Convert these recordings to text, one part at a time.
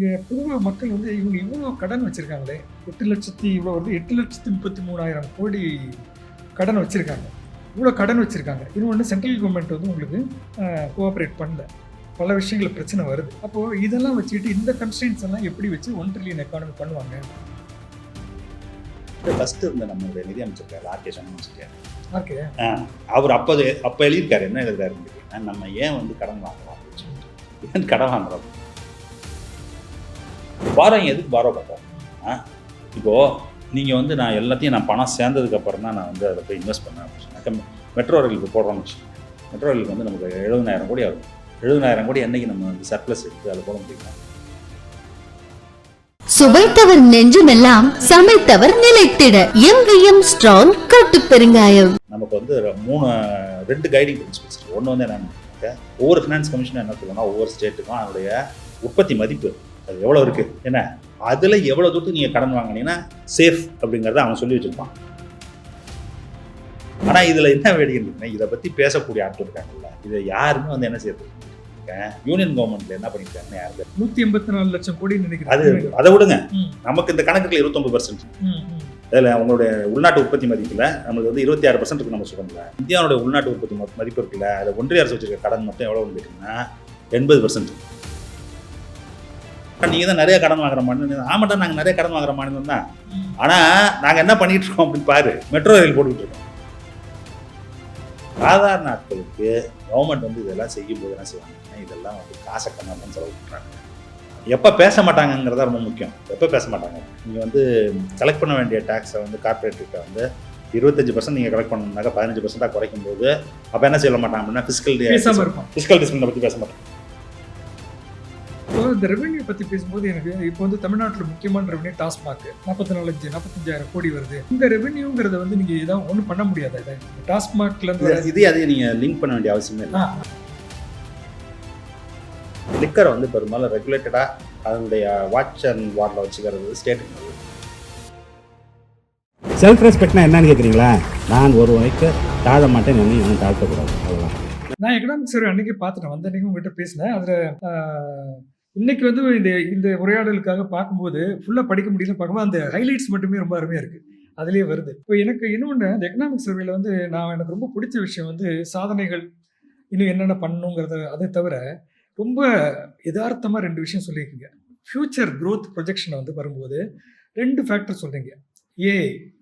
இங்கே பொதுவாக மக்கள் வந்து இவங்க இவ்வளோ கடன் வச்சுருக்காங்களே எட்டு லட்சத்தி இவ்வளோ வருது எட்டு லட்சத்தி முப்பத்தி மூணாயிரம் கோடி கடன் வச்சுருக்காங்க. இவ்வளோ கடன் வச்சுருக்காங்க. இன்னொன்று சென்ட்ரல் கவர்மெண்ட் வந்து உங்களுக்கு கோஆப்ரேட் பண்ணல. பல விஷயங்கள் பிரச்சனை வருது. அப்போது இதெல்லாம் வச்சுக்கிட்டு இந்த கன்ஸ்டன்ஸ் எல்லாம் எப்படி வச்சு ஒன் ட்ரில்லியன் எக்கானமி பண்ணுவாங்க? ஃபர்ஸ்ட் இருந்த நம்மளுடைய நிதியமைச்சர் ஆர்கே சண்முகம் ஓகே அவர் அப்போ அப்போ எழுதியிருக்காரு. என்ன கேட்டீங்கன்னா நம்ம ஏன் வந்து கடன் வாங்குறோம் அப்படின்னு சொல்லிட்டு. ஏன் கடன் வாங்குறோம் பாரம் எதுக்கு பாரோ பண்ணுறோம் ஆ? இப்போ நீங்கள் வந்து நான் எல்லாத்தையும் நான் பணம் சேர்ந்ததுக்கு அப்புறம் தான் நான் வந்து அதை போய் இன்வெஸ்ட் பண்ணேன் அப்படின்னு சொன்னாக்க மெட்ரோ ரயிலுக்கு போடுறோம்னு வச்சுக்கோங்க. மெட்ரோ ரயிலுக்கு வந்து நமக்கு எழுபதாயிரம் கோடி ஆகும். எழுபதாயிரம் கோடி என்னைக்கு நம்ம வந்து சர்ப்ளஸ் எடுத்து அதில் போட முடியுமா? சுவைத்தவர் நெஞ்சுமெல்லாம் சமைத்தவர் நிலைத்திட. எங்கேயும் ஸ்ட்ராங் கட்டு பெருங்காயம். நமக்கு வந்து மூணு ரெண்டு கைடிங் பிரின்சிபல்ஸ் ஒன்று வந்து என்னன்னு ஒவ்வொரு ஃபினான்ஸ் கமிஷனும் என்ன சொல்லுவாங்க ஒவ்வொரு ஸ்டேட்டுக்கும் அதனுடைய உற்பத்தி மதிப்பு. அது எவ்வளோ இருக்கு? என்ன? அதில் எவ்வளோ தூரத்துக்கு நீங்கள் கடன் வாங்கினீங்கன்னா சேஃப் அப்படிங்கிறத அவன் சொல்லி வச்சிருப்பான். ஆனால் இதில் என்ன வேடிக்கைன்னா இதை பற்றி பேசக்கூடிய ஆட்கள் இருக்காங்கல்ல இதை யாருமே வந்து என்ன செய்யறது யூனியன் கவர்மெண்ட்ல என்ன பண்ணிருக்காங்கன்னு யாருக்கு நூற்றி எண்பத்தி நாலு லட்சம் கோடி அது நினைக்கிறேன் அதை விடுங்க. ம், நமக்கு இந்த கணக்குல இருபத்தொம்பது பர்சன்ட். அதில் அவங்களுடைய உள்நாட்டு உற்பத்தி மதிப்பில் நம்மளுக்கு வந்து இருபத்தி ஆறு பர்சன்ட் இருக்கு நம்ம சொல்கிறோம்ல இந்தியாவோட உள்நாட்டு உற்பத்தி மதிப்பு இருக்குல்ல அதை ஒன்றிய அரசு வச்சிருக்க கடன் மட்டும் எவ்வளோன்னு கேட்டிங்கன்னா எண்பது பர்சன்ட் நீங்கள் தான் நிறைய கடன் வாங்குற மாநிலம் ஆமாட்டா நாங்கள் நிறைய கடன் வாங்குற மாநிலம் தான் ஆனால் நாங்கள் என்ன பண்ணிட்டு இருக்கோம் அப்படின்னு பாரு மெட்ரோ ரயில் போட்டுக்கிட்டு இருக்கோம். சாதாரண நாட்களுக்கு கவர்மெண்ட் வந்து இதெல்லாம் செய்யும்போது என்ன செய்வாங்கன்னா இதெல்லாம் வந்து காசை கண்ணாமன்னு செலவு பண்ணுறாங்க எப்போ பேச மாட்டாங்கங்கிறதா ரொம்ப முக்கியம். எப்போ பேச மாட்டாங்க? நீங்கள் வந்து கலெக்ட் பண்ண வேண்டிய டேக்ஸை வந்து கார்பரேட்டுக்கு வந்து இருபத்தஞ்சு பர்சன்ட் நீங்கள் கலெக்ட் பண்ணணும்னாக்கா பதினஞ்சு பர்சன்டாக குறைக்கும் போது அப்போ என்ன செய்ய மாட்டாங்க அப்படின்னா ஃபிஸ்கல் ஃபிஸ்கல் டிஸ்பிளினை பற்றி பேச மாட்டாங்க. இந்த ரெவென்யூ பத்தி பேசும்போது எனக்கு இப்போ வந்து தமிழ்நாட்டில் முக்கியமான ரெவென்யூ டாஸ்மாக் நாற்பத்தி நாலஞ்சு நாற்பத்தஞ்சாயிரம் கோடி வருது. இந்த ரெவென்யூங்கிறத வந்து நீங்க ஏதாவது ஒன்றும் பண்ண முடியாது டாஸ்மாக்ல இருந்து வர- இதே அதையும் நீங்கள் லிங்க் பண்ண வேண்டிய அவசியமே இல்லை. லிக்கரை வந்து பெரும்பாலும் ரெகுலேட்டடாக அதனுடைய வாட்ச் அண்ட் வார்டில் வச்சுக்கிறது ஸ்டேட்டுக்கு செல்ஃப் ரெஸ்பெக்ட்னா என்னன்னு கேட்குறீங்களா நான் ஒரு வரைக்கு தாழ மாட்டேன் என்னையும் நான் தாழ்த்தக்கூடாது. அவ்வளோதான் நான் எக்கனாமிக்ஸ் அன்னைக்கு பார்த்துட்டேன் வந்த அன்னைக்கு உங்ககிட்ட பேசினேன். அதுல இன்னைக்கு வந்து இந்த இந்த உரையாடலுக்காக பார்க்கும்போது ஃபுல்லாக படிக்க முடியல பார்க்கும்போது அந்த ஹைலைட்ஸ் மட்டுமே ரொம்ப அருமையாக இருக்குது அதுலேயே வருது. இப்போ எனக்கு இன்னொன்று அந்த எக்கனாமிக் சர்வேல வந்து நான் எனக்கு ரொம்ப பிடிச்ச விஷயம் வந்து சாதனைகள் இன்னும் என்னென்ன பண்ணணுங்கிறத அதை தவிர ரொம்ப யதார்த்தமாக ரெண்டு விஷயம் சொல்லியிருக்கீங்க. ஃப்யூச்சர் க்ரோத் ப்ரொஜெக்ஷனை வந்து வரும்போது ரெண்டு ஃபேக்டர் சொல்கிறீங்க ஏ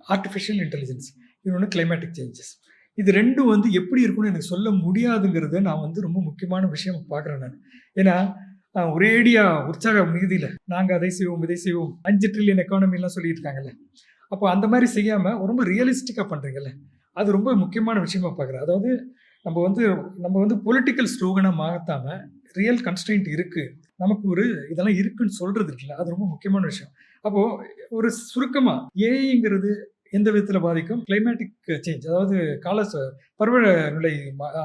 ஆர்டிஃபிஷியல் இன்டெலிஜென்ஸ் இன்னொன்று கிளைமேட்டிக் சேஞ்சஸ் இது ரெண்டும் வந்து எப்படி இருக்கும்னு எனக்கு சொல்ல முடியாதுங்கிறத நான் வந்து ரொம்ப முக்கியமான விஷயம் பார்க்குறேன் நான். ஏன்னா ஒரேடியா உற்சாக மிகுதியில். நாங்கள் அதை செய்வோம் இதை செய்வோம். அஞ்சு ட்ரில்லியன் எக்கானமிலாம் சொல்லிட்டு இருக்காங்கல்ல. அப்போ அந்த மாதிரி செய்யாமல் ரொம்ப ரியலிஸ்டிக்காக பண்ணுறீங்கல்ல அது ரொம்ப முக்கியமான விஷயமா பார்க்குறேன் அதாவது நம்ம வந்து நம்ம வந்து பொலிட்டிக்கல் ஸ்லோகனாக மாற்றாம ரியல் கன்ஸ்டன்ட் இருக்குது நமக்கு ஒரு இதெல்லாம் இருக்குன்னு சொல்கிறது இருக்குல்ல அது ரொம்ப முக்கியமான விஷயம். அப்போது ஒரு சுருக்கமாக ஏஐங்கிறது எந்த விதத்தில் பாதிக்கும்? கிளைமேட்டிக் சேஞ்ச் அதாவது கால பருவநிலை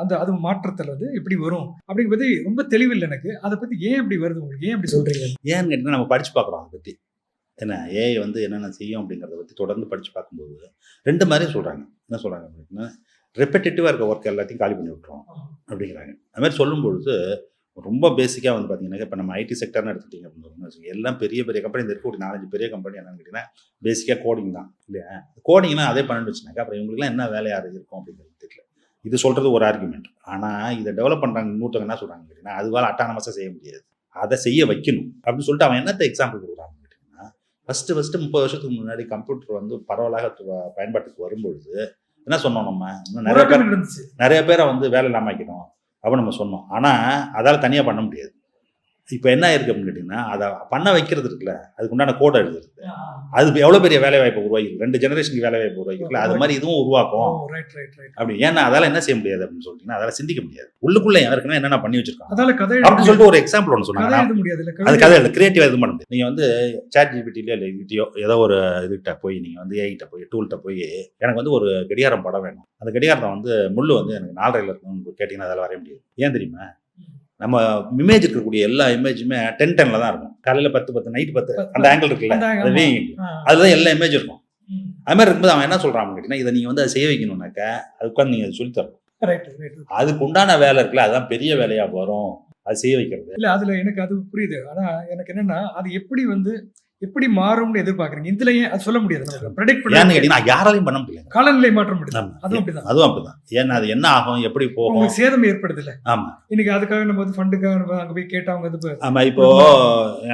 அந்த அது மாற்றத்தில் வந்து எப்படி வரும். அப்படிங்கிறது ரொம்ப தெளிவில்லை எனக்கு. அதை பத்தி ஏன் இப்படி வருது உங்களுக்கு? ஏன் அப்படி சொல்றீங்க? ஏன்னு கேட்டிங்கன்னா நம்ம படித்து பார்க்குறோம் அதை பற்றி என்ன ஏஐ வந்து என்னென்ன செய்யும் அப்படிங்கிறத பற்றி தொடர்ந்து படித்து பார்க்கும்போது ரெண்டு மாதிரி சொல்கிறாங்க என்ன சொல்கிறாங்க அப்படின்னா ரெப்படேட்டிவாக இருக்க ஒர்க் எல்லாத்தையும் காலி பண்ணி விட்டுரும். அப்படிங்கிறாங்க. அது மாதிரி சொல்லும்பொழுது ரொம்ப பேசிக்காக வந்து பார்த்தீங்கன்னா இப்போ நம்ம ஐடி செக்டர்னு எடுத்துக்கிட்டீங்க அப்படின்னு. எல்லாம் பெரிய பெரிய கம்பெனி இந்த இருக்கக்கூடிய நாலஞ்சு பெரிய கம்பெனி என்னன்னு கேட்டிங்கன்னா பேசிக்காக கோடிங் தான். இல்லையா? கோடிங்னா அதே பண்ணிட்டு வச்சுனாக்கா அப்புறம் இவங்களுக்குலாம் என்ன வேலையாக இருக்கும் அப்படிங்கிறது தெரியல. இது சொல்கிறது ஒரு ஆர்குமெண்ட் ஆனால் இதை டெவலப் பண்ணுறாங்க இன்னொருத்தவங்க என்ன சொல்கிறாங்க கேட்டிங்கன்னா அதுவால் அட்டானமஸாக செய்ய முடியாது. அதை செய்ய வைக்கணும். அப்படின்னு சொல்லிட்டு அவன் என்னத்தை எக்ஸாம்பிள் கொடுக்குறாங்க கேட்டிங்கன்னா ஃபஸ்ட்டு ஃபஸ்ட்டு முப்பது வருஷத்துக்கு முன்னாடி கம்ப்யூட்டர் வந்து பரவலாக பயன்பாட்டுக்கு வரும்பொழுது என்ன சொன்னோம் நம்ம? இன்னும் நிறைய பேர் நிறைய பேரை வந்து வேலை இல்லாமல் ஆக்கிடும் அப்படின்னு நம்ம சொன்னோம். ஆனால் அதால் தனியாக பண்ண முடியாது. இப்போ என்ன ஆயிருக்கு அப்படின்னு கேட்டிங்கன்னா அதை பண்ண வைக்கிறது இருக்குல்ல அதுக்கு உண்டான கோடை எழுதுறது அது எவ்வளோ பெரிய வேலை வாய்ப்பை உருவாக்கி ரெண்டு ஜெனரேஷனுக்கு வேலை வாய்ப்பு உருவாக்கிருக்குல்ல அது மாதிரி இதுவும் உருவாக்கும். அப்படி ஏன்னா அதால என்ன செய்ய முடியாது அப்படின்னு சொல்லிட்டீங்கன்னா அதால சிந்திக்க முடியாது. உள்ளுக்குள்ள ஏற்கனவே என்னென்ன பண்ணி வச்சிருக்காங்க? அதால கதை அப்படின்னு சொல்லிட்டு ஒரு எக்ஸாம்பிள் ஒன்று சொன்னாங்க முடியாது அது கதை இல்லை கிரியேட்டிவாக இது பண்ண முடியும் நீங்கள் வந்து சேட் ஜிபிடிலையோ இல்லை இதுகிட்டயோ ஏதோ ஒரு இதுகிட்ட போய் நீங்கள் வந்து ஏகிட்ட போய் டூல்கிட்ட போய் எனக்கு வந்து ஒரு கடிகாரம் படம் வேணும். அந்த கடிகாரத்தை வந்து முள்ளு வந்து எனக்கு நாலரையில் இருக்கணும்னு கேட்டிங்கன்னா அதில் வரைய முடியாது. ஏன் தெரியுமா? நம்ம இமேஜ் இருக்கக்கூடிய எல்லா இமேஜுமே டென் டென்ல தான் இருக்கும். காலையில் பத்து பத்து நைட் பத்து அந்த ஆங்கிள் இருக்குல்ல அந்த angle, அது ஆ. அதில் தான் எல்லா இமேஜ் இருக்கும். அது மாதிரி இருக்கும்போது அவன் என்ன சொல்கிறான் கேட்டிங்கன்னா இதை நீங்கள் வந்து அதை செய்ய வைக்கணும்னாக்கா அது உட்காந்து நீங்கள் ரைட் அதுக்கு உண்டான வேலை இருக்குல்ல அதுதான் பெரிய வேலையாக வரும். அது செய்ய வைக்கிறது. இல்ல அதுல எனக்கு அது புரியுது. ஆனா எனக்கு என்னன்னா அது எப்படி வந்து எப்படி மாறும்னு எதிர்பார்க்கறீங்க? இதுல ஏன் அது சொல்ல முடியாது ப்ரெடிக்ட் பண்ண கேட்டீங்கன்னா யாராலையும் பண்ண முடியல காலநிலை மாற்றம் முடியுது. அதுவும் அப்படிதான். அதுவும் அப்படிதான். ஏன்னா அது என்ன ஆகும் எப்படி போகும்? சேதம் ஏற்படுது இல்ல ஆமா. இன்னைக்கு அதுக்காக நம்ம வந்து ஃபண்டுக்காக நம்ம அங்க போய் கேட்டா அவங்க வந்து ஆமா இப்போ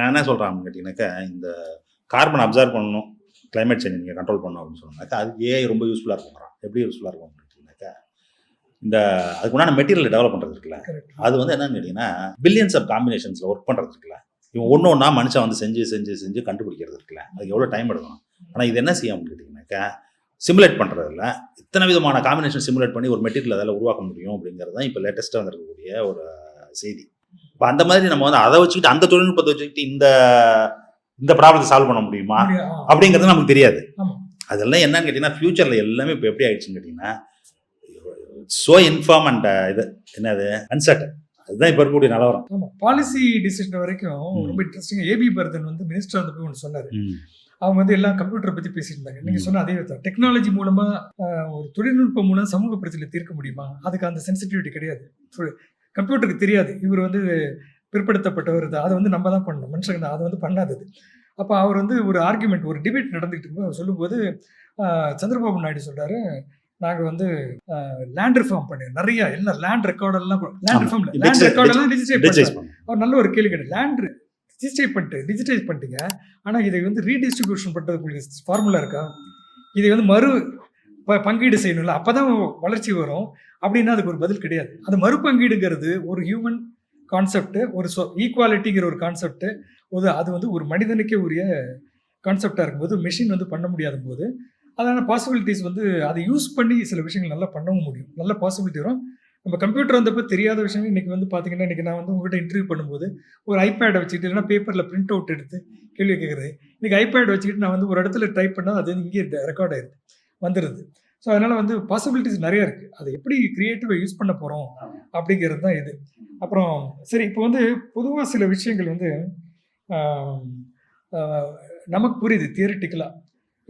என்ன சொல்றாங்க கேட்டீங்கன்னாக்கா இந்த கார்பன் அப்சர்வ் பண்ணணும் climate சேஞ்ச் நீங்கள் கண்ட்ரோல் பண்ணணும் அப்படின்னு சொன்னாக்கா அது ஏஐ ரொம்ப யூஸ்ஃபுல்லாக இருக்குங்கிறான் எப்படி யூஸ்ஃபுல்லாக இருக்கும் அப்படின்னு கேட்டீங்கன்னாக்கா இந்த அதுக்கு உண்டான மெட்டீரியல் டெவலப் பண்ணுறது இருக்குல்ல அது வந்து என்னன்னு கேட்டிங்கன்னா பில்லியன்ஸ் ஆஃப் காம்பினேஷன்ஸில் ஒர்க் பண்ணுறது இருக்குல்ல இவன் ஒன்று ஒன்றா மனுஷன் வந்து செஞ்சு செஞ்சு செஞ்சு கண்டுபிடிக்கிறது இருக்குல்ல. அதுக்கு எவ்வளோ டைம் எடுக்கணும்? ஆனால் இது என்ன செய்யும் அப்படின்னு கேட்டிங்கனாக்கா சிமுலேட் பண்ணுறதுல இத்தனை விதமான காம்பினேஷன் சிமுலேட் பண்ணி ஒரு மெட்டீரியல் அதில் உருவாக்க முடியும் அப்படிங்கிறது தான் இப்போ லேட்டஸ்ட்டாக வந்திருக்கக்கூடிய ஒரு செய்தி. இப்போ அந்த மாதிரி நம்ம வந்து அதை வச்சுக்கிட்டு அந்த தொழில்நுட்பத்தை வச்சுக்கிட்டு இந்த இந்த ப்ராப்ளத்தை சால்வ் பண்ண முடியுமா? அப்படிங்கிறது நமக்கு தெரியாது. அதெல்லாம் என்னன்னு கேட்டிங்கன்னா ஃபியூச்சரில் எல்லாமே இப்போ எப்படி ஆயிடுச்சுன்னு கேட்டிங்கன்னா ஸோ இன்ஃபார்ம் அண்ட் இது என்னது? அன்சர்டன் அதுதான் இப்போ இருக்கக்கூடிய நிலவரம். ஆமா பாலிசி டிசிஷன் வரைக்கும். ரொம்ப இன்ட்ரெஸ்டிங் ஏபி பரதன் வந்து மினிஸ்டர் வந்து போய் ஒன்று சொன்னாரு. அவங்க வந்து எல்லாம் கம்ப்யூட்டரை பத்தி பேசிட்டு இருந்தாங்க நீங்க ம். சொன்ன அதே தான் டெக்னாலஜி மூலமா ஆஹ், ஒரு தொழில்நுட்பம் மூலம் சமூக பிரச்சனை தீர்க்க முடியுமா? அதுக்கு அந்த சென்சிட்டிவிட்டி கிடையாது. கம்ப்யூட்டருக்கு தெரியாது. இவர் வந்து பிற்படுத்தப்பட்டவர் அதை வந்து நம்ம தான் பண்ணணும். மனுஷங்க தான். அதை வந்து பண்ணாதது. அப்போ அவர் வந்து ஒரு ஆர்குமெண்ட் ஒரு டிபேட் நடந்துகிட்டு இருக்கும்போது அவர் சொல்லும்போது சந்திரபாபு நாயுடு சொல்றாரு நாங்கள் வந்து லேண்ட் ரிஃபார்ம் பண்ணி நிறைய எல்லாம் லேண்ட் ரெக்கார்டெல்லாம் லேண்ட். ரிஃபார்ம் லேண்ட் ரெக்கார்டெல்லாம் டிஜிட்டல் டிஜைஸ் பண்ணணும் அவர் நல்ல ஒரு கேள்வி கேட்டு லேண்ட் டிஜிட்டைஸ் பண்ணிட்டு டிஜிட்டைஸ் பண்ணிட்டீங்க. ஆனால் இதை வந்து ரீடிஸ்ட்ரிபியூஷன் பண்ணுறதுக்கு உங்களுக்கு ஃபார்முலா இருக்கா? இதை வந்து மறு பங்கீடு செய்யணும்ல. அப்போ தான் வளர்ச்சி வரும். அப்படின்னா அதுக்கு ஒரு பதில் கிடையாது. அந்த மறு பங்கீடுங்கிறது ஒரு ஹியூமன் கான்செப்ட் ஒரு சொ ஈக்குவாலிட்டிங்கிற ஒரு கான்செப்ட் ஒரு அது வந்து ஒரு மனிதனுக்கே உரிய கான்செப்டாக இருக்கும்போது மெஷின் வந்து பண்ண முடியாத போது அதான பாசிபிலிட்டிஸ் வந்து அதை யூஸ் பண்ணி சில விஷயங்கள் நல்லா பண்ணவும் முடியும். நல்ல பாசிபிலிட்டி வரும். நம்ம கம்ப்யூட்டர் வந்தப்போ தெரியாத விஷயங்கள் இன்னைக்கு வந்து பார்த்தீங்கன்னா இன்னைக்கு நான் வந்து உங்கள்கிட்ட இன்டர்வியூ பண்ணும்போது ஒரு ஐபேடை வச்சுக்கிட்டு இல்லைன்னா பேப்பரில் பிரிண்ட் அவுட் எடுத்து கேள்வி கேட்குறது. இன்னைக்கு ஐபேட் வச்சுக்கிட்டு நான் வந்து ஒரு இடத்துல டைப் பண்ணால் அது வந்து இங்கே ரெக்கார்ட் ஆயிடுது வந்துடுது ஸோ அதனால் வந்து பாசிபிலிட்டிஸ் நிறையா இருக்குது அதை எப்படி க்ரியேட்டிவாக யூஸ் பண்ண போகிறோம் அப்படிங்கிறது தான் இது. அப்புறம் சரி இப்போ வந்து பொதுவாக சில விஷயங்கள் வந்து நமக்கு புரியுது தியரிட்டிக்கலாக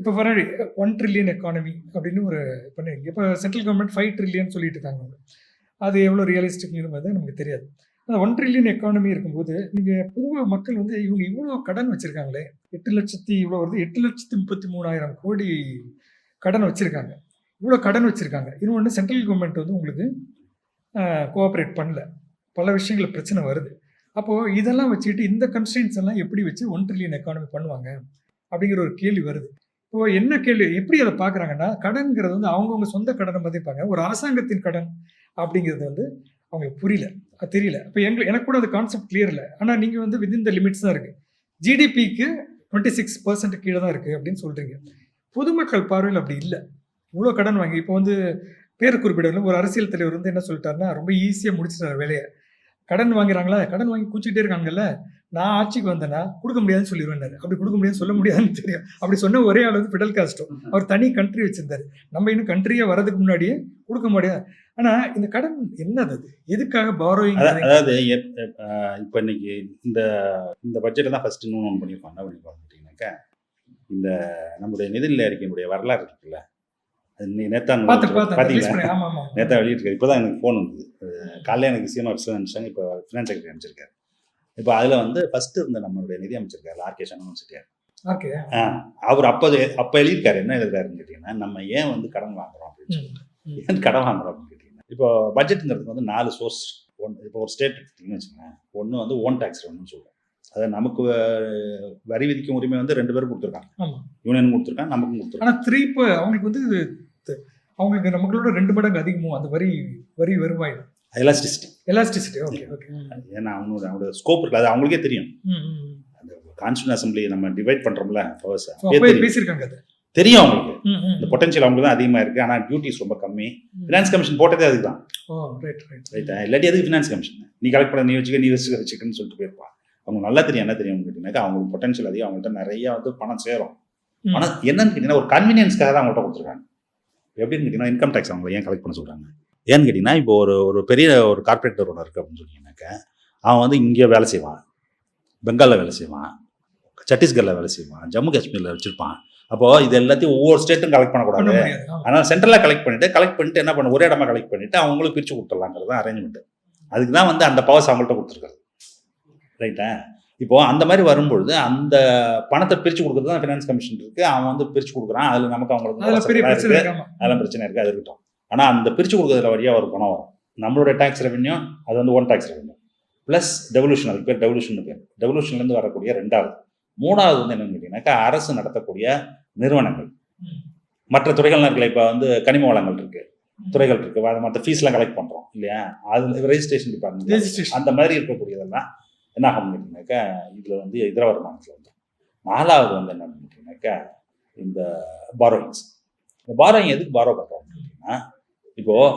இப்போ வர ஒன் ட்ரில்லியன் எக்கானமி அப்படின்னு ஒரு பண்ணுவீங்க இப்போ சென்ட்ரல் கவர்மெண்ட் ஃபைவ் ட்ரில்லியன் சொல்லிட்டு இருக்காங்க. அது எவ்வளோ ரியலிஸ்டிக்ங்கிறது நமக்கு தெரியாது. அந்த ஒன் ட்ரில்லியன் எக்கானமி இருக்கும்போது நீங்கள் பொதுவாக மக்கள் வந்து இவங்க இவ்வளோ கடன் வச்சுருக்காங்களே? எட்டு லட்சத்தி இவ்வளோ வருது. எட்டு லட்சத்தி முப்பத்தி மூணாயிரம் கோடி கடன் வச்சுருக்காங்க. இவ்வளோ கடன் வச்சுருக்காங்க. இன்னொன்று சென்ட்ரல் கவர்மெண்ட் வந்து உங்களுக்கு கோஆப்ரேட் பண்ணல. பல விஷயங்கள் பிரச்சனை வருது. அப்போது இதெல்லாம் வச்சுக்கிட்டு இந்த கன்ஸ்டன்ஸ் எல்லாம் எப்படி வச்சு ஒன் ட்ரில்லியன் எக்கானமி பண்ணுவாங்க? அப்படிங்கிற ஒரு கேள்வி வருது. இப்போ என்ன கேள்வி? எப்படி அதை பார்க்குறாங்கன்னா கடன்கிறது வந்து அவங்கவுங்க சொந்த கடனை மதிப்பாங்க ஒரு அரசாங்கத்தின் கடன் அப்படிங்கிறது வந்து அவங்களுக்கு புரியல. அது தெரியல. இப்போ எங்க எனக்கு கூட அந்த கான்செப்ட் கிளியர் இல்லை. ஆனால் நீங்கள் வந்து வித்தின் த லிமிட்ஸ் தான் இருக்குது ஜிடிபிக்கு டுவெண்ட்டி சிக்ஸ் பர்சன்ட் கீழே தான் இருக்குது அப்படின்னு சொல்கிறீங்க பொதுமக்கள் பார்வையில் அப்படி இல்லை. இவ்வளோ கடன் வாங்கி இப்போ வந்து பேர் குறிப்பிடல ஒரு அரசியல் தலைவர் வந்து என்ன சொல்லிட்டாருன்னா ரொம்ப ஈஸியாக முடிச்சிட்டார் வேலையை. கடன் வாங்குறாங்களா? கடன் வாங்கி கூச்சிக்கிட்டே இருக்காங்கல்ல. நான் ஆட்சிக்கு வந்தேன்னா கொடுக்க முடியாதுன்னு சொல்லிடுவேன் அப்படி கொடுக்க முடியாதுன்னு சொல்ல முடியாதுன்னு தெரியும் அப்படி சொன்ன ஒரே ஆள் வந்து ஃபிடல் காஸ்டோ அவர் தனி கண்ட்ரி வச்சிருந்தாரு. நம்ம இன்னும் கண்ட்ரியே வரதுக்கு முன்னாடியே கொடுக்க முடியாது. ஆனா இந்த கடன் என்னது அது? எதுக்காக பாரோயிங் அதா- அதாவது இப்ப இன்னைக்கு இந்த இந்த பட்ஜெட்டை தான் ஃபர்ஸ்ட் இன்னும் ஒன்று பண்ணியிருக்கோம். என்ன பண்ணியிருக்கோம் அப்படின்னாக்கா இந்த நம்முடைய நிதிநிலை அறிக்கையினுடைய வரலாறு இருக்குல்ல. நேத்தான் பார்த்தீங்களா? பண்ணி- நேத்தா வெளியிட்டிருக்காரு. இப்போ தான் எனக்கு ஃபோன் வந்தது. காலையில எனக்கு சீமா விஸ்வன் அனுப்பிச்சாங்க இப்போ ஃபினான்ஸ் செக்ரட்டரி அனுப்பிச்சிருக்காரு. இப்போ அதில் வந்து ஃபர்ஸ்ட் இருந்த நம்மளுடைய நிதி அமைச்சிருக்காரு ஆர்கே சண்முகம் செட்டியார். ஓகே அவர் அப்போ அப்போ எழுதியிருக்காரு. என்ன எழுதுறாருன்னு கேட்டிங்கன்னா நம்ம ஏன் வந்து கடன் வாங்குறோம் அப்படின்னு சொல்லிட்டு. ஏன் கடன் வாங்குறோம் அப்படின்னு கேட்டிங்கன்னா இப்போ பட்ஜெட்டுங்கிறது வந்து நாலு சோர்ஸ் ஒன் இப்போ ஒரு ஸ்டேட் எடுத்தீங்கன்னு வச்சுக்கோங்க ஒன்று வந்து ஓன் டேக்ஸ் ரெவன்யூ சொல்லுவோம் அதை நமக்கு வரி விதிக்கும் உரிமை வந்து ரெண்டு பேரும் கொடுத்துருக்காங்க. யூனியன் கொடுத்துருக்காங்க நமக்கும் கொடுத்துருக்காங்க. ஆனா த்ரீ இப்போ அவங்களுக்கு வந்து அவங்களுக்கு நம்மளோட ரெண்டு மடங்கு அதிகமும் அந்த வரி வரி வருவாய் எலாஸ்டிசிட்டி எலாஸ்டிசிட்டி ஓகே ஓகே ஏன்னா அவங்களோட அவங்களோட ஸ்கோப் இருக்குது அது அவங்களுக்கே தெரியும். அந்த கான்ஸ்டியூன் அசம்பிளி நம்ம டிவைட் பண்ணுறோம்ல பவர்ஸ் பேசியிருக்காங்க அது தெரியும். அவங்களுக்கு. இந்த பொட்டன்ஷியல் அவங்களுக்கு தான் அதிகமாக இருக்குது ஆனால் டியூட்டிஸ் ரொம்ப கம்மி. ஃபினான்ஸ் கமிஷன் போட்டதே அதுக்கு தான் ஓ ரைட் ரைட் ரைட்டா இல்லாட்டி எதுக்கு ஃபினான்ஸ் கமிஷன் நீ கலெக்ட் பண்ண நீ வச்சுக்க நீ வச்சுக்க வச்சுக்கன்னு சொல்லிட்டு போயிருப்பான் அவங்க நல்லா தெரியும் என்ன தெரியும் கேட்டீங்கன்னாக்கா அவங்களுக்கு பொட்டன்ஷியல் அதிகம். அவங்கள்ட்ட நிறைய வந்து பணம் சேரும். ம். ஆனால் என்னன்னு கேட்டிங்கன்னா ஒரு கன்வீனியன்ஸ்க்காக தான் அவங்கள்ட்ட கொடுத்துருக்காங்க. எப்படின்னு கேட்டிங்கன்னா இன்கம் டேக்ஸ் அவங்க ஏன் கலெக்ட் பண்ண சொல்கிறாங்க ஏன்னு கேட்டிங்கன்னா இப்போ ஒரு ஒரு பெரிய ஒரு கார்பரேட் ஒன்று இருக்குது அப்படின்னு சொன்னீங்கன்னாக்கா அவன் வந்து இங்கே வேலை செய்வான். பெங்காலில் வேலை செய்வான். சத்தீஸ்கரில் வேலை செய்வான். ஜம்மு காஷ்மீரில் வச்சுருப்பான். அப்போது இது எல்லாத்தையும் ஒவ்வொரு ஸ்டேட்டும் கலெக்ட் பண்ண பண்ணக்கூடாது. ஆனால் சென்ட்ரலாக கலெக்ட் பண்ணிட்டு கலெக்ட் பண்ணிட்டு என்ன பண்ண ஒரே இடமா கலெக்ட் பண்ணிட்டு அவங்களுக்கு பிரித்து கொடுத்துடலாங்கிறது தான் அரேஞ்ச்மெண்ட் அதுக்கு தான் வந்து அந்த பவர்ஸ் அவங்கள்ட்ட கொடுத்துருக்காரு. ரைட்டா இப்போ அந்த மாதிரி வரும்பொழுது அந்த பணத்தை பிரித்து கொடுக்குறது தான் ஃபினான்ஸ் கமிஷன் இருக்கு. அவன் வந்து பிரித்து கொடுக்குறான். அதில் நமக்கு அவங்களுக்கு அதெல்லாம் பிரச்சனை இருக்குது அது இருக்கட்டும். ஆனால் அந்த பிரித்து கொடுக்குறதுல வழியாக ஒரு பணம் வரும். நம்மளோட டேக்ஸ் ரெவென்யூ அது வந்து one tax revenue plus devolution அது பேர் டெவல்யூஷன் பேர். டெவல்யூஷன்லேருந்து வரக்கூடிய ரெண்டாவது. மூணாவது வந்து என்னன்னு கேட்டிங்கனாக்கா அரசு நடத்தக்கூடிய நிறுவனங்கள். மற்ற துறைகள்லாம் இருக்குல்ல இப்போ வந்து கனிம வளங்கள் இருக்கு. துறைகள் இருக்கு. வ- மற்ற ஃபீஸ்லாம் கலெக்ட் பண்ணுறோம் இல்லையா? அது ரெஜிஸ்ட்ரேஷன் டிபார்ட்மெண்ட். அந்த மாதிரி இருக்கக்கூடியதெல்லாம் என்ன ஆகும் கேட்டிங்கனாக்கா இதில் வந்து இதர வருமானத்தில் வந்து. நாலாவது வந்து என்னன்னு கேட்டிங்கனாக்கா இந்த பாரோயிங்ஸ் இந்த பாரோயிங் எதுக்கு பாரோ பண்ணுறோம் அப்படின்னா இப்போது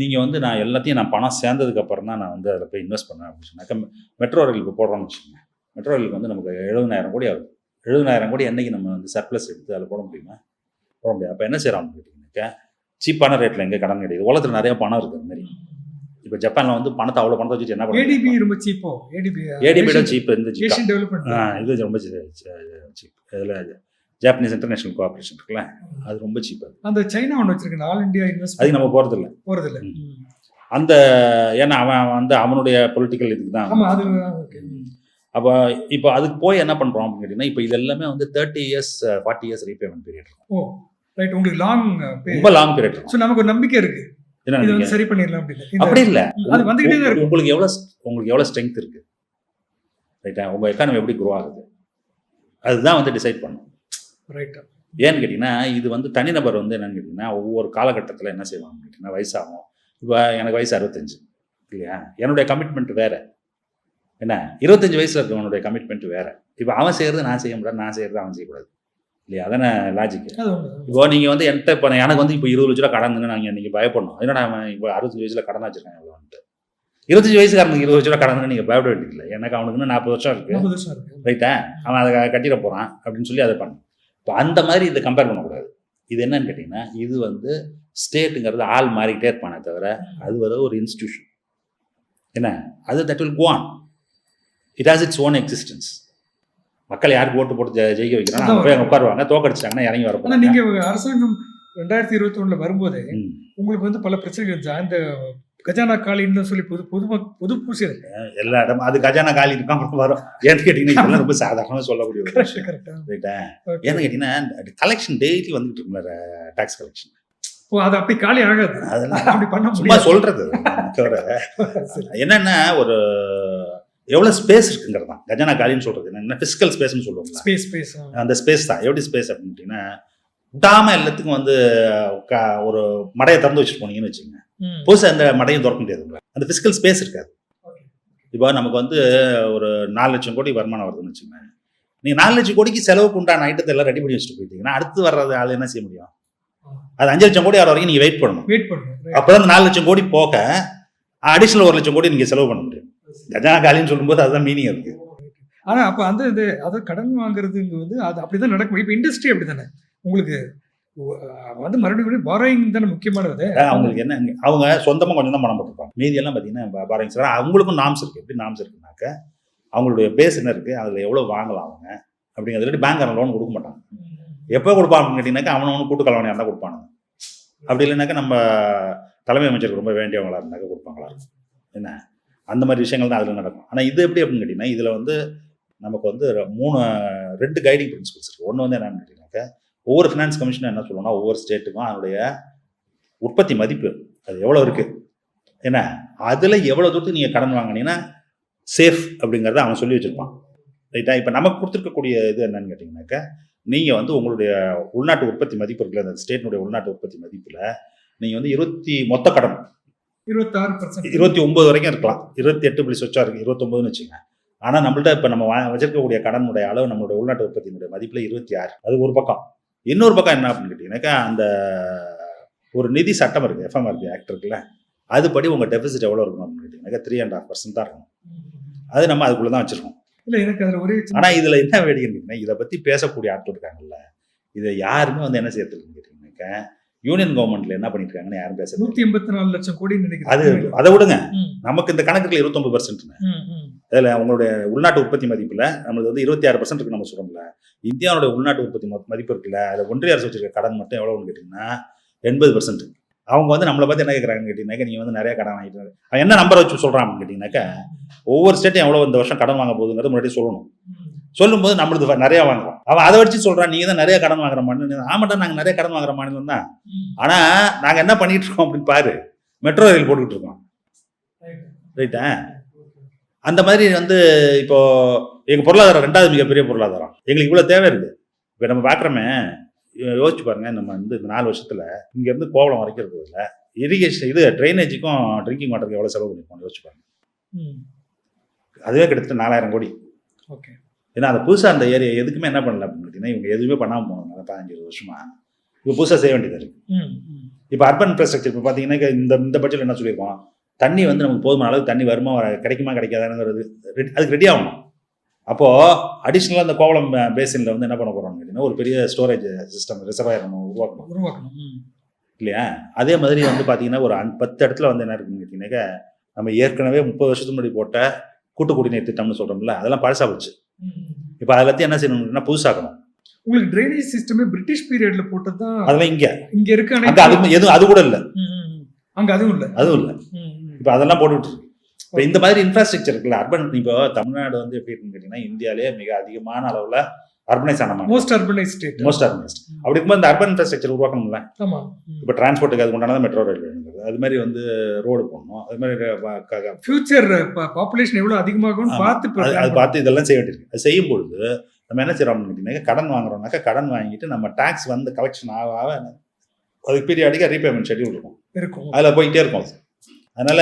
நீங்கள் வந்து நான் எல்லாத்தையும் நான் பணம் சேர்ந்ததுக்கு அப்புறம் தான் நான் வந்து அதில் போய் இன்வெஸ்ட் பண்ணேன் அப்படின்னு சொன்னாக்கா மெட்ரோ ரயில் இப்போ போடுறோம்னு வச்சுக்கோங்க. மெட்ரோ ரயிலுக்கு வந்து நமக்கு எழுபதாயிரம் கோடி ஆகுது. எழுபதாயிரம் கோடி என்னைக்கு நம்ம வந்து சர்ப்ளஸ் எடுத்து அதில் போட முடியுமா? போட முடியாது. அப்போ என்ன செய்கிறோம் கேட்டிங்கனாக்கா சீப்பான ரேட்டில் எங்கே கடன் கிடையாது. உலகத்தில் நிறைய பணம் இருக்குது அது மாதிரி. இப்போ ஜப்பானில் வந்து பணத்தை அவ்வளோ பணத்தை வச்சுட்டு என்ன ஏடிபி பண்ணுறது ரொம்ப சீப்போ ஏடிபி ஏடிபியோட சீப் இந்த இது ரொம்ப சீப் இதில் ஜாப்பனீஸ் இன்டர்நேஷனல் கோஆப்ரேஷன் இருக்குல்ல? அது ரொம்ப சீப் அது. அந்த சைனா ஒன்று வச்சிருக்கேன் ஆல் இந்தியா இன்வெஸ்ட் அதுக்கு நம்ம போகிறது இல்லை போறது இல்ல ம். ம். அந்த ஏன்னா அவன் வந்து அவனுடைய பொலிட்டிக்கல் இதுக்கு தான். அப்போ இப்போ அதுக்கு போய் என்ன பண்ணுறோம் அப்படின்னு கேட்டிங்கன்னா இப்போ இது எல்லாமே வந்து thirty years forty years repayment period இருக்கும். ஓ ரைட் உங்களுக்கு லாங் ரொம்ப லாங் பீரியட் ஸோ நமக்கு ஒரு நம்பிக்கை இருக்கு. சரி பண்ணிடலாம் அப்படி இல்லை. அது வந்துகிட்டே தான் இருக்கும் உங்களுக்கு எவ்வளோ உங்களுக்கு எவ்வளோ ஸ்ட்ரென்த் இருக்கு? ரைட்டா உங்கள் எக்கானமி எப்படி க்ரோ ஆகுது? அதுதான் வந்து டிசைட் பண்ணும் ரைட் ஏன்னு கேட்டிங்கன்னா இது வந்து தனிநபர் வந்து என்னன்னு கேட்டிங்கன்னா ஒவ்வொரு காலகட்டத்தில் என்ன செய்வாங்க கேட்டிங்கன்னா வயசாகும். இப்போ எனக்கு வயசு அறுபத்தஞ்சு இல்லையா? என்னுடைய கமிட்மெண்ட் வேற. என்ன? இருபத்தஞ்சு வயசில் இருக்கவனுடைய கமிட்மெண்ட் வேற. இப்போ அவன் செய்கிறது நான் செய்ய முடியாது நான் செய்கிறது அவன் செய்யக்கூடாது. இல்லையா? அதானே லாஜிக் இப்போ நீங்கள் வந்து என்கிட்ட இப்போ எனக்கு வந்து இப்போ இருபது லட்ச ரூபா கடன் நாங்கள் நீங்கள் பயப்படணும். என்னடா அவன் இப்போ அறுபத்தஞ்சு வயசில் கடன் வச்சிருக்கான் எவ்வளோன்ட்டு இருபத்தஞ்சு வயசுக்காரனுக்கு இருபது லட்ச ரூபா கடன் நீங்கள் பயப்பட வேண்டியதில்லை. எனக்கு அவனுக்கு இன்னும் நாற்பது வருஷம் இருக்கு. நாற்பது வருஷம் இருக்கு. ரைட்டா அவன் அதை கட்டிட போகிறான் அப்படின்னு சொல்லி அதை பண்ணு இப்போ அந்த மாதிரி இதை கம்பேர் பண்ணக்கூடாது. இது என்னன்னு கேட்டிங்கன்னா இது வந்து ஸ்டேட்டுங்கிறது ஆள் மாறிக்கிட்டே இருப்பானே தவிர அது வர ஒரு இன்ஸ்டியூஷன் என்ன? அது that will on. It has its own existence மக்கள் யாருக்கு ஓட்டு போட்டு ஜெயிக்க வைக்கிறாங்க போய் உட்காருவாங்க தோக்கடிச்சிட்டாங்கன்னா இறங்கி வர ஆனா போறாங்க. நீங்க அரசாங்கம் ரெண்டாயிரத்தி இருபத்தி ஒண்ணுல வரும்போதே. உங்களுக்கு வந்து பல பிரச்சனைகள் இருந்துச்சு அந்த கஜானா காலின்னு சொல்லி பொது பொது பொது பூசி எல்லா இடமும் அது கஜானா காலி இருக்காம வரும். ஏன்னு கேட்டிங்கன்னா ரொம்ப சாதாரணமாக சொல்லக்கூடிய ஒரு ரைட்டா ஏன்னு கேட்டிங்கன்னா கலெக்ஷன் டெய்லி வந்துட்டு இருக்குல்ல டேக்ஸ் கலெக்ஷன் ஓ அது அப்படி காலி ஆகாது. அதெல்லாம் அப்படி பண்ண சும்மா சொல்றது என்னன்னா ஒரு எவ்வளவு ஸ்பேஸ் இருக்குங்கிறது தான். கஜானா காலின்னு சொல்றது என்ன? பிசிக்கல் ஸ்பேஸ்னு சொல்லுவாங்க ஸ்பேஸ் ஸ்பேஸ் அந்த ஸ்பேஸ் தான். எப்படி ஸ்பேஸ் அப்படின்னு கேட்டிங்கன்னா விடாம எல்லாத்துக்கும் வந்து க- ஒரு மடையை திறந்து வச்சுட்டு போனீங்கன்னு வச்சுக்கோங்க. புதுசாக அந்த மடையும் திறக்க முடியாது உங்களால. அந்த பிசிக்கல் ஸ்பேஸ் இருக்காது. இப்போ நமக்கு வந்து ஒரு நாலு லட்சம் கோடி வருமானம் வருதுன்னு வச்சுக்கோங்க நீங்கள் நாலு லட்சம் கோடிக்கு செலவுக்கு உண்டான ஐட்டத்தை எல்லாம் ரெடி பண்ணி வச்சுட்டு போயிட்டீங்கன்னா அடுத்து வர்றது ஆள் என்ன செய்ய முடியும்? அது அஞ்சு லட்சம் கோடி வர வரைக்கும் நீங்கள் வெயிட் பண்ணணும். வெயிட் பண்ணுங்க அப்போ அந்த நாலு லட்சம் கோடி போக அடிஷனல் ஒரு லட்சம் கோடி நீங்கள் செலவு பண்ண முடியும். கஜானா காலின்னு சொல்லும்போது அதுதான் மீனிங் இருக்கு. ஆனா அப்ப அந்த இது அதை கடன் வாங்குறதுங்க வந்து அது அப்படிதான் நடக்கும். இப்ப இண்டஸ்ட்ரி அப்படிதானே உங்களுக்கு ஒ- அஹ் வந்து மறுபடியும் பாரோயிங் தானே முக்கியமானது? அவங்களுக்கு என்ன அவங்க சொந்தமாக கொஞ்சம் தான் பணம் போட்டுருப்பாங்க. மீதியெல்லாம் பார்த்தீங்கன்னா பாரோயிங்ஸ் சார் அவங்களுக்கும் நாம்ஸ் இருக்குது எப்படி நாம்ஸ் இருக்குனாக்க அவங்களுடைய பேஸ் என்ன இருக்குது அதில் எவ்வளோ வாங்கலாம் அவங்க? அப்படிங்கிறது பேங்க் லோன் கொடுக்க மாட்டாங்க. எப்போ கொடுப்பான்னு கேட்டிங்கனாக்கா அவனவனு கூட்டு கலவனையாக இருந்தால் கொடுப்பானுங்க. அப்படி இல்லைனாக்கா நம்ம தலைமை அமைச்சருக்கு ரொம்ப வேண்டியவங்களா இருந்தாக்க கொடுப்பாங்களா? இருக்கும் என்ன? அந்த மாதிரி விஷயங்கள் தான் அதில் நடக்கும். ஆனால் இது எப்படி அப்படின்னு கேட்டிங்கன்னா இதில் வந்து நமக்கு வந்து மூணு ரெண்டு கைடிங் பிரின்சிபல்ஸ் இருக்குது ஒன்று வந்து என்னன்னு கேட்டிங்கனாக்கா ஒவ்வொரு ஃபினான்ஸ் கமிஷனும் என்ன சொல்லணும்னா ஒவ்வொரு ஸ்டேட்டுக்கும் அதனுடைய உற்பத்தி மதிப்பு அது எவ்வளோ இருக்குது என்ன? அதில் எவ்வளோ தூரத்துக்கு நீங்கள் கடன் வாங்கினீங்கன்னா சேஃப் அப்படிங்கிறத அவன் சொல்லி வச்சுருப்பான். ரைட்டா இப்போ நமக்கு கொடுத்துருக்கக்கூடிய இது என்னன்னு கேட்டிங்கனாக்கா நீங்கள் வந்து உங்களுடைய உள்நாட்டு உற்பத்தி மதிப்பு இருக்குல்ல அந்த ஸ்டேட்னுடைய உள்நாட்டு உற்பத்தி மதிப்பில் நீங்கள் வந்து இருபத்தி மொத்த கடன் இருபத்தாறு பர்சன்ட் இருபத்தி ஒன்பது வரைக்கும் இருக்கலாம். இருபத்தி எட்டு புள்ளி சொச்சா இருக்கு இருபத்தொம்பதுன்னு வச்சுங்க ஆனால் நம்மள்ட்ட இப்போ நம்ம வச்சிருக்கக்கூடிய கடனுடைய அளவு நம்மளுடைய உள்நாட்டு உற்பத்தியினுடைய மதிப்பில் இருபத்தி ஆறு. அது ஒரு பக்கம். இன்னொரு பக்கம் என்ன அப்படின்னு கேட்டிங்கனாக்கா அந்த ஒரு நிதி சட்டம் இருக்குது எஃப்எம்ஆர்பி ஆக்ட் இருக்குல்ல அதுபடி உங்கள் டெபிசிட் எவ்வளோ இருக்கணும் அப்படின்னு கேட்டிங்கனாக்கா த்ரீ அண்ட் ஹாஃப் பர்சன்ட் தான் இருக்கணும். அது நம்ம அதுக்குள்ளே தான் வச்சிருக்கோம். இல்ல எனக்கு அதுல ஒரே சின்ன- ஆனா இதுல என்ன வேடிக்கைன்னா இதை பத்தி பேசக்கூடிய ஆட்கள் இருக்காங்கல்ல இதை யாருமே வந்து என்ன செய்யறதுன்னு கேட்டீங்கன்னாக்க யூனியன் கவர்மெண்ட்ல என்ன பண்ணிட்டு இருக்காங்கன்னு யாரும் பேசுறது நூத்தி எண்பத்தி நாலு லட்சம் கோடி அது நினைக்கிறேன். அதை விடுங்க. ம், நமக்கு இந்த கணக்குல இருபத்தொன்பது பர்சன்ட் ம், ம். அதுல உங்களுடைய உள்நாட்டு உற்பத்தி மதிப்புல நம்மளுக்கு வந்து இருபத்தி ஆறு பர்சன்ட் இருக்கு நம்ம சொல்றோம்ல. இந்தியாவுடைய உள்நாட்டு உற்பத்தி மதிப்பு இருக்குல்ல. அதுல ஒன்றிய அரசு வச்சிருக்க கடன் மட்டும் எவ்வளவுன்னு கேட்டீங்கன்னா எண்பது பர்சன்ட் அவங்க வந்து நம்மளை பற்றி என்ன கேட்குறாங்கன்னு கேட்டிங்கனாக்கா நீங்கள் வந்து நிறைய கடன் வாங்கிட்டு என்ன நம்பர் வச்சு சொல்கிறான் அப்படின்னு கேட்டிங்கனாக்கா ஒவ்வொரு ஸ்டேட்டும் எவ்வளோ இந்த வருஷம் கடன் வாங்க போகுதுங்கிறது முன்னாடி சொல்லணும். சொல்லும்போது நம்மளுக்கு வ- நிறைய வாங்குறோம். அவன் அதை வச்சு சொல்கிறான் நீங்கள் தான் நிறைய கடன் வாங்குற மாநிலம் ஆமாட்டா நாங்கள் நிறைய கடன் வாங்குற மாநிலம் தான். ஆனால் நாங்கள் என்ன பண்ணிட்டு இருக்கோம் அப்படின்னு பாரு. மெட்ரோ ரயில் போட்டுக்கிட்டு இருக்கோம். ரைட்டா அந்த மாதிரி வந்து இப்போ எங்கள் பொருளாதாரம் ரெண்டாவது மிகப்பெரிய பொருளாதாரம். எங்களுக்கு இவ்வளோ தேவை இருக்குது இப்போ நம்ம பார்க்குறோமே யோசிச்சு பாருங்க நம்ம வந்து இந்த நாலு வருஷத்தில் இங்கேருந்து கோவளம் வரைக்கும் இருக்கிறதுல இரிகேஷன் இது ட்ரைனேஜுக்கும் ட்ரிங்கிங் வாட்டருக்கு எவ்வளோ செலவு பண்ணிருக்கோம் யோசிச்சு பாருங்க. அதுவே கிட்டத்தட்ட நாலாயிரம் கோடி. ஓகே. ஏன்னா அந்த புதுசாக அந்த ஏரியா எதுக்குமே என்ன பண்ணல அப்படின்னு கேட்டிங்கன்னா இவங்க எதுவுமே பண்ணாமல் போனாங்க பதினஞ்சு இருபது வருஷமா. இப்போ புதுசாக செய்ய வேண்டியது இருக்குது இப்போ அர்பன் இன்ஃப்ராஸ்ட்ரக்சர் இப்போ பார்த்தீங்கன்னா இந்த இந்த பட்ஜெட் என்ன சொல்லியிருக்கோம்? தண்ணி வந்து நமக்கு போதுமான அளவு தண்ணி வருமா வர கிடைக்குமா கிடைக்காதாங்கிறது அதுக்கு ரெடி ஆகணும். அப்போது அடிஷ்னலாக இந்த கோவளம் பேசினில் வந்து என்ன பண்ண போகிறோம்னு கேட்டிங்கன்னா ஒரு பெரிய ஸ்டோரேஜ் சிஸ்டம் ரிசர்வாயர் நம்ம உருவாக்கணும். உருவாக்கணும். இல்லையா? அதே மாதிரி வந்து பார்த்தீங்கன்னா ஒரு பத்து இடத்துல வந்து என்ன இருக்குன்னு கேட்டிங்கன்னாக்கா நம்ம ஏற்கனவே முப்பது வருஷத்துக்கு முன்னாடி போட்ட கூட்டு குடிநீர் திட்டம்னு சொல்கிறோம்ல அதெல்லாம் பழசா போச்சு. இப்போ அதை எல்லாத்தையும் என்ன செய்யணும்னா புதுசாக்கணும். உங்களுக்கு ட்ரைனேஜ் சிஸ்டமே பிரிட்டிஷ் பீரியட்ல போட்டது தான் அதெல்லாம் இங்கே. இங்க இருக்கு அது எதுவும் அது கூட இல்லை. அங்க அதுவும் இல்ல. அதுவும் இல்லை. இப்போ அதெல்லாம் போட்டுட்டு இப்போ இந்த மாதிரி இன்ஃப்ராஸ்ட்ரக்சர் இருக்குல்ல அர்பன் இப்போ தமிழ்நாடு வந்து எப்படி இருக்குன்னு கேட்டிங்கன்னா இந்தியாவிலேயே மிக அதிகமான அளவில் அர்பனைஸ் ஆன மாநிலம். Most urbanise state most urbanised அப்படி இருக்கும்போது இந்த அர்பன் இன்ஃப்ராஸ்ட்ரக்சர் உருவாக்கணும்ல? ஆமா. ம். இப்போ டிரான்ஸ்போர்ட்டுக்கு அது உண்டானது மெட்ரோ ரயில் வேணுங்கிறது அது மாதிரி வந்து ரோடு போடணும். அது மாதிரி ஃபியூச்சர் பாப்புலேஷன் எவ்வளவு அதிகமாகும்னு ஆமா. பார்த்து அது பார்த்து இதெல்லாம் செய்ய வேண்டியிருக்கு. அது செய்யும் பொழுது நம்ம என்ன செய்யறோம் கேட்டிங்கன்னா கடன் வாங்குறோம்னாக்கா கடன் வாங்கிட்டு நம்ம டாக்ஸ் வந்து கலெக்ஷன் ஆக ஆக அதுக்கு பீரியாடிக்காக ரீபேமெண்ட் ஷெட்யூல் இருக்கும். இருக்கும். அதில் போயிட்டே இருக்கும். அதனால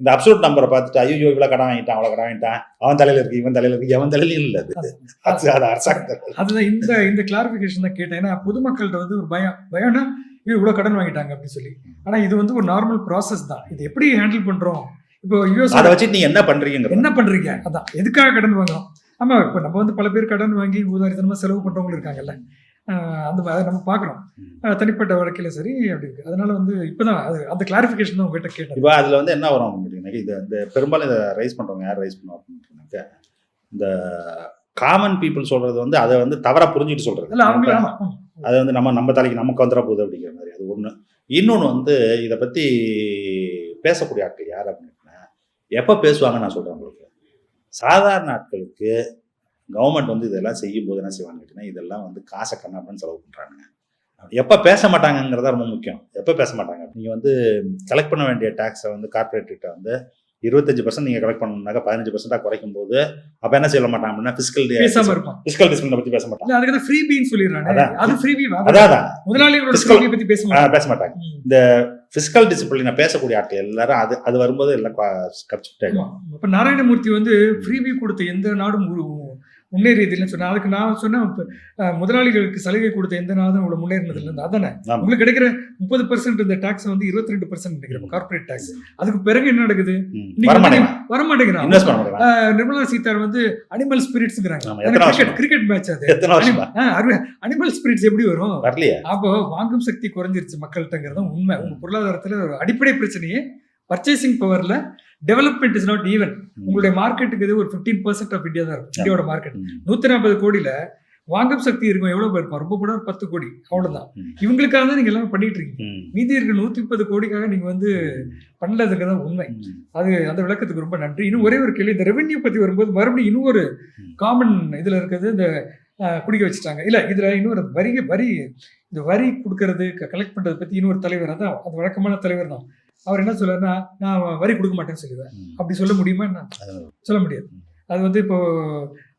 இந்த அப்சூட் நம்பரை பார்த்துட்டு ஐயோ இவ்வளோ கடன் வாங்கிட்டான் அவ்வளோ கடன் வாங்கிட்டான். அவன் தலையில இருக்கு இவன் தலையில இருக்கு எவன் தலையிலும் இல்லை அது. அது அது அரசாங்கத்தில். அதுதான் இந்த இந்த கிளாரிபிகேஷன் தான் கேட்டேன். ஏன்னா பொதுமக்கள்கிட்ட வந்து ஒரு பயம் பயம்னா இது இவ்வளவு கடன் வாங்கிட்டாங்க அப்படின்னு சொல்லி. ஆனா இது வந்து ஒரு நார்மல் ப்ராசஸ் தான். இது எப்படி ஹேண்டில் பண்றோம்? இப்போ யூஎஸ் அதை வச்சு நீங்க என்ன பண்றீங்கிறது என்ன பண்றீங்க? அதான் எதுக்காக கடன் வாங்குறோம்? ஆமா இப்போ நம்ம வந்து பல பேர் கடன் வாங்கி ஊதாரித்தனமா செலவு பண்றவங்க இருக்காங்கல்ல. அந்த மாதிரி அதை நம்ம பார்க்குறோம். தனிப்பட்ட வழக்கில் சரி அப்படி இருக்கு. அதனால வந்து இப்போதான் அது அந்த கிளாரிஃபிகேஷன் தான் உங்ககிட்ட கேட்டேன். இப்போ அதுல வந்து என்ன வரும் அப்படின்னா இது இந்த பெரும்பாலும் இதை ரைஸ் பண்றவங்க யார் ரைஸ் பண்ணுவாங்க அப்படின்னாக்க இந்த காமன் பீப்புள் சொல்றது வந்து அதை வந்து தவறா புரிஞ்சுட்டு சொல்றது. இல்ல அவங்க. அது வந்து நம்ம நம்ம தலைக்கு நமக்கு வந்துட போகுது அப்படிங்கிற மாதிரி. அது ஒண்ணு. இன்னொன்னு வந்து இதை பத்தி பேசக்கூடிய ஆட்கள் யார் அப்படின்னா எப்போ பேசுவாங்க நான் சொல்றேன் உங்களுக்கு. சாதாரண ஆட்களுக்கு கவர்மெண்ட் வந்து இதெல்லாம் செய்யும் போது என்ன செய்வாங்க கேட்டீங்கன்னா இதெல்லாம் வந்து காசை கண்ணாப்பன்னு செலவு பண்றாங்க எப்போ பேச மாட்டாங்கங்கிறதா ரொம்ப முக்கியம். எப்போ பேச மாட்டாங்க? நீங்கள் வந்து கலெக்ட் பண்ண வேண்டிய டேக்ஸை வந்து கார்பரேட் வந்து இருபத்தஞ்சு பர்சன்ட் நீங்கள் கலெக்ட் பண்ணணும்னாக்கா பதினஞ்சு பர்சன்டாக குறைக்கும் போது அப்போ என்ன செய்ய மாட்டாங்க அப்படின்னா ஃபிஸ்கல் பேசாம இருப்பான். ஃபிஸ்கல் டிஸ்பிளினை பற்றி பேச மாட்டாங்க அதுக்கு ஃப்ரீ பீன்னு சொல்லிடுறாங்க அதான். அது ஃப்ரீ பீ அதான் அதான். முதலாளிகளோட ஃப்ரீ பத்தி பேச பேச மாட்டாங்க. ம். ஃபிஸ்கல் டிசிப்ளினை பேசக்கூடிய ஆட்கள் எல்லாரும் அது அது வரும்போது எல்லாம் கப்சிப்ட் ஆமா. இப்ப நாராயணமூர்த்தி வந்து ஃப்ரீபி கொடுத்த எந்த நாடும் மு- முன்னேறியது இல்லைன்னு சொன்னா அதுக்கு நான் சொன்னேன் முதலாளிகளுக்கு சலுகை கொடுத்த எந்த நாடும் இவ்வளவு முன்னேறினது இல்லை அதானே. உங்களுக்கு கிடைக்கிற முப்பது பர்சன்ட் இந்த டாக்ஸ் வந்து இருபத்தி ரெண்டு பர்சன்ட் நினைக்கிறேன் கார்பரேட் டாக்ஸ் அதுக்கு பிறகு என்ன நடக்குது? வர மாட்டேங்கிறான். நிர்மலா சீதாராமன் வந்து அனிமல் ஸ்பிரிட்ஸ்ங்கிறாங்க வருஷமா? கிரிக்கெட் மேட்ச் அது. அனிமல் ஸ்பிரிட்ஸ் எப்படி வரும்? அப்போ வாங்கும் சக்தி குறைஞ்சிருச்சு மக்கள்கிட்டங்கிறது தான் உண்மை. உங்க பொருளாதாரத்துல ஒரு அடிப்படை பிரச்சனையே பர்ச்சேசிங் பவர்ல டெவலப்மெண்ட் இஸ் நாட் ஈவன் உங்களுடைய மார்க்கெட்டுக்கு இது ஒரு ஃபிஃப்டீன் பர்சன்ட் ஆஃப் இந்தியா தான் இருக்கும். இந்தியாவோட மார்க்கெட் ம். நூத்தி நாற்பது கோடியில வாங்கும் சக்தி இருக்கும். எவ்வளவு பேர் இருப்பான் ரொம்ப கூட ஒரு பத்து கோடி. அவ்வளவுதான். ம். இவங்களுக்காக தான் நீங்க எல்லாமே பண்ணிட்டு இருக்கீங்க. ம். மீதி இருக்க நூத்தி முப்பது கோடிக்காக நீங்க வந்து பண்ணலதுங்கிறது தான் உண்மை. அது அந்த விளக்கத்துக்கு ரொம்ப நன்றி. இன்னும் ஒரே ஒரு கேள்வி. இந்த ரெவென்யூ பத்தி வரும்போது மறுபடியும் இன்னும் ஒரு. காமன் இதுல இருக்கிறது இந்த குடிக்க வச்சுட்டாங்க. இல்ல இதுல இன்னொரு வரி வரி இந்த வரி கொடுக்கறது கலெக்ட் பண்றதை பத்தி இன்னொரு தலைவர் அதான் அது வழக்கமான தலைவர் தான். அவர் என்ன சொல்றாருன்னா நான் வரி கொடுக்க மாட்டேன்னு சொல்லுவேன். அப்படி சொல்ல முடியுமா என்ன? சொல்ல முடியாது. அது வந்து இப்போ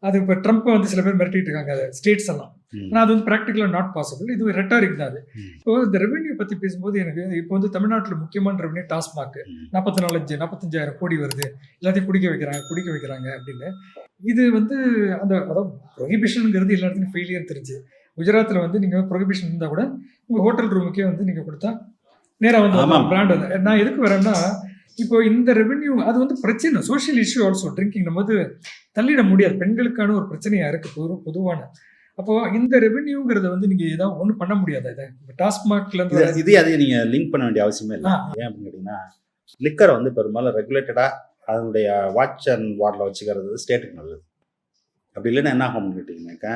அது இப்போ ட்ரம்ப் வந்து சில பேர் மிரட்டிட்டு இருக்காங்க ஸ்டேட்ஸ் எல்லாம். ஆனால் அது வந்து ப்ராக்டிக்கலாக நாட் பாசிபிள் இது ரெட்டாரிக் தான் அது. இப்போ இந்த ரெவென்யூ பற்றி பேசும்போது எனக்கு இப்போ வந்து தமிழ்நாட்டில் முக்கியமான ரெவென்யூ டாஸ்மாக். நாற்பத்தி நாலஞ்சு நாற்பத்தஞ்சாயிரம் கோடி வருது. எல்லாத்தையும் குடிக்க வைக்கிறாங்க குடிக்க வைக்கிறாங்க அப்படின்னு. இது வந்து அந்த அதாவது ப்ரொஹிபிஷனுங்கிறது எல்லா இடத்துலையும் ஃபெயிலியர் தெரிஞ்சு. குஜராத்தில் வந்து நீங்கள் ப்ரொஹிபிஷன் இருந்தால் கூட உங்கள் ஹோட்டல் ரூமுக்கே வந்து நீங்கள் கொடுத்தா நேராக வந்து. பிராண்ட் வந்து. நான் எதுக்கு வரேன்னா இப்போ இந்த ரெவென்யூ அது வந்து பிரச்சனை. சோஷியல் இஷ்யூ ஆல்சோ ட்ரிங்கிங் நம்ம வந்து தள்ளிட முடியாது. பெண்களுக்கான ஒரு பிரச்சனையா இருக்கு. பொது பொதுவான. அப்போ இந்த ரெவென்யூங்கிறத வந்து நீங்க ஏதாவது ஒன்றும் பண்ண முடியாது இதை? டாஸ்மாக்ல இருந்து இது அதையும் நீங்க லிங்க் பண்ண வேண்டிய அவசியமே இல்லை. ஏன் அப்படின்னு கேட்டீங்கன்னா லிக்கரை வந்து பெரும்பாலும் ரெகுலேட்டடா அதனுடைய வாட்ச் அண்ட் வார்டில் வச்சுக்கிறது ஸ்டேட்டுக்கு நல்லது. அப்படி இல்லைன்னா என்ன ஆகும்னு கேட்டிங்கனாக்கா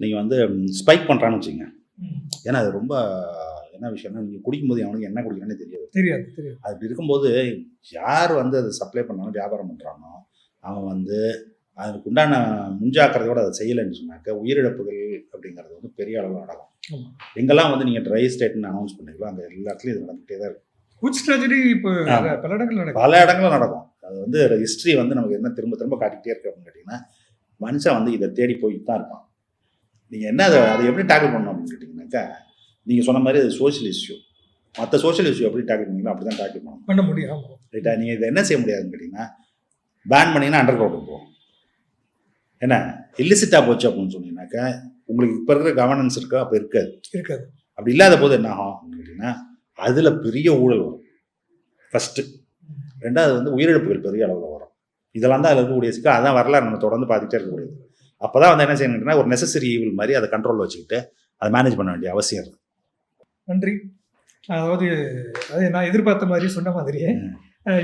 நீங்கள் வந்து ஸ்பைக் பண்ணுறான்னு வச்சுங்க. ஏன்னா அது ரொம்ப என்ன விஷயம்னா நீங்கள் குடிக்கும்போது அவனுக்கு என்ன குடிக்கணும்னு தெரியாது. தெரியாது தெரியாது. அப்படி இருக்கும்போது யார் வந்து அதை சப்ளை பண்ணாலும் வியாபாரம் பண்ணுறானோ அவன் வந்து அதுக்கு உண்டான முன்ஜாக்கிரதையோட அதை செய்யலைன்னு சொன்னாக்க உயிரிழப்புகள் அப்படிங்கிறது வந்து பெரிய அளவில் நடக்கும். எங்கெல்லாம் வந்து நீங்கள் ட்ரை ஸ்டேட்னு அனௌன்ஸ் பண்ணீங்களோ அங்கே எல்லா இடத்துலையும் இது நடந்துகிட்டே தான் இருக்கும் குட்ஸ் ட்ராஜடி இப்போ. பல இடங்கள் நடக்கும் பல இடங்களும் நடக்கும். அது வந்து ஹிஸ்ட்ரி வந்து நமக்கு என்ன திரும்ப திரும்ப காட்டிக்கிட்டே இருக்கு அப்படின்னு கேட்டிங்கன்னா மனுஷன் வந்து இதை தேடி போயிட்டு தான் இருப்பான். நீங்கள் என்ன அதை அதை எப்படி டேக்கிள் பண்ணணும் அப்படின்னு கேட்டிங்கனாக்கா நீங்கள் சொன்ன மாதிரி அது சோஷியல் இஷ்யூ மற்ற சோஷியல் இஷ்யூ எப்படி டேக்கிள் பண்ணீங்களோ அப்படி தான் டேக்கிள் பண்ணணும். பண்ண முடியும் ரைட்டா நீங்கள் இதை என்ன செய்ய முடியாதுன்னு கேட்டிங்கன்னா பேன் பண்ணிங்கன்னா அண்டர் கிரவுண்டுக்கு போகும் என்ன? இல்லிசிட்டாக போச்சு அப்படின்னு சொன்னீங்கன்னாக்கா உங்களுக்கு இப்போ இருக்கிற கவர்னன்ஸ் இருக்கா? அப்போ இருக்காது. இருக்காது. அப்படி இல்லாத போது என்ன ஆகும் அப்படின்னு கேட்டிங்கன்னா அதில் பெரிய ஊழல் வரும். ஃபஸ்ட்டு ரெண்டாவது வந்து உயிரிழப்புகள் பெரிய அளவில் வரும். இதெல்லாம் தான் அதில் இருக்கக்கூடிய சிக்கல். அதான் வரலாறு. நம்ம தொடர்ந்து பார்த்துட்டே இருக்கக்கூடியது. அப்போ தான் வந்து என்ன செய்யணும்னா ஒரு நெசசரி ஈவில் மாதிரி அதை கண்ட்ரோல் வச்சுக்கிட்டு அதை மேனேஜ் பண்ண வேண்டிய அவசியம் இருக்குது நன்றி. அதாவது அது நான் எதிர்பார்த்த மாதிரி சொன்ன மாதிரியே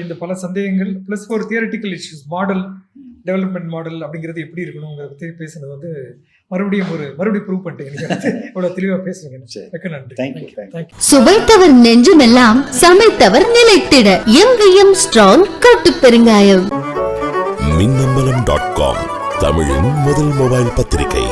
இந்த பல சந்தேகங்கள் ப்ளஸ் ஒரு theoretical issues model development model அப்படிங்கிறது எப்படி இருக்கணுங்கிறத பற்றி பேசுனது வந்து மறுபடியும் ஒரு மறுபடியும் ப்ரூவ் பண்ணிட்டீங்க இவ்வளோ தெளிவாக பேசுறீங்க மிக்க நன்றி. Thank you thank you thank you சுவைத்தவர் நெஞ்சுமெல்லாம் சமைத்தவர் நிலைத்திட. எங்கேயும் ஸ்ட்ராங் கட்டு பெருங்காயம் மின்னம்பலம் டாட் காம் தமிழின் முதல் மொபைல் பத்திரிகை.